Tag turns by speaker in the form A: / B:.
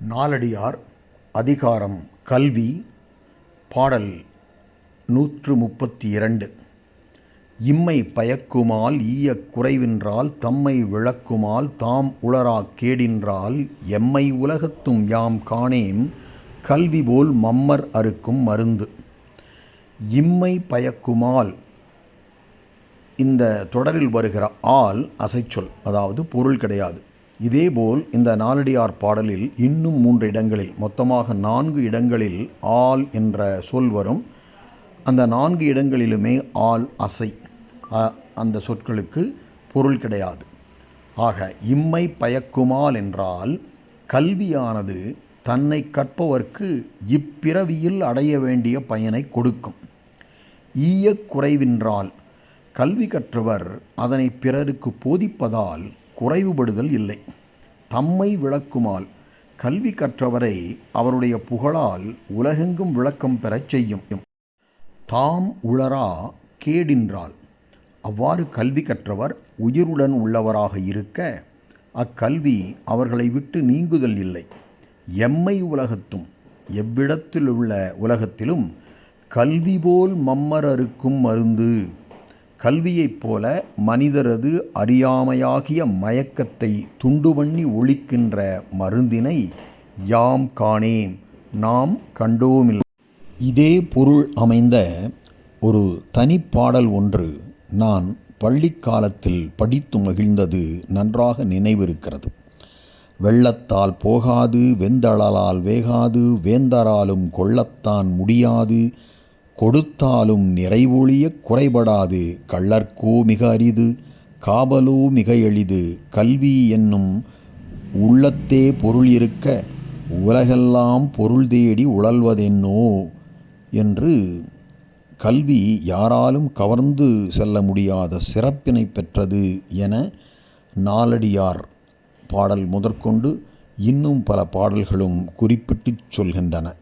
A: நாலடியார் அதிகாரம் கல்வி பாடல் நூற்று முப்பத்தி இரண்டு இம்மை பயக்குமால் ஈயக் குறைவின்றால் தம்மை விளக்குமால் தாம் உளராக் கேடின்றால் எம்மை உலகத்தும் யாம் காணேம் கல்வி போல் மம்மர் அறுக்கும் மருந்து. இம்மை பயக்குமால் இந்த தொடரில் வருகிற ஆல் அசைச்சொல் அதாவது பொருள் கிடையாது. இதேபோல் இந்த நாலடியார் பாடலில் இன்னும் மூன்று இடங்களில் மொத்தமாக நான்கு இடங்களில் ஆல் என்ற சொல் வரும். அந்த நான்கு இடங்களிலுமே ஆல் அசை. அ- அந்த சொற்களுக்கு பொருள் கிடையாது. ஆக இம்மை பயக்குமால் என்றால் கல்வியானது தன்னை கற்பவர்க்கு இப்பிறவியில் அடைய வேண்டிய பயனை கொடுக்கும். ஈயக் குறைவின்றால் கல்வி கற்றவர் அதனை பிறருக்கு போதிப்பதால் குறைவுபடுதல் இல்லை. தம்மை விளக்குமால் கல்வி கற்றவரை அவருடைய புகழால் உலகெங்கும் விளக்கம் பெறச் செய்யும். தாம் உளரா கேடின்றால் அவ்வாறு கல்வி கற்றவர் உயிருடன் உள்ளவராக இருக்க அக்கல்வி அவர்களை விட்டு நீங்குதல் இல்லை. எம்மை உலகத்தும் எவ்விடத்திலுள்ள உலகத்திலும் கல்வி போல் மம்மரருக்கும் மருந்து. கல்வியைப் போல மனிதரது அறியாமையாகிய மயக்கத்தை துண்டு பண்ணி ஒழிக்கின்ற மருந்தினை யாம் காணேம் நாம் கண்டோமில்லை. இதே பொருள் அமைந்த ஒரு தனிப்பாடல் ஒன்று நான் பள்ளிக் காலத்தில் படித்து மகிழ்ந்தது நன்றாக நினைவிருக்கிறது. வெள்ளத்தால் போகாது வெந்தளலால் வேகாது வேந்தராலும் கொள்ளத்தான் முடியாது கொடுத்தாலும் நிறைவொழியக் குறைபடாது. கள்ளர்க்கோ மிக அரிது காவலோ மிக எளிது. கல்வி என்னும் உள்ளத்தே பொருள் இருக்க உலகெல்லாம் பொருள் தேடி உழல்வதென்னோ? என்று கல்வி யாராலும் கவர்ந்து செல்ல முடியாத சிறப்பினை பெற்றது என நாலடியார் பாடல் முதற்கொண்டு இன்னும் பல பாடல்களும் குறிப்பிட்டுச் சொல்கின்றன.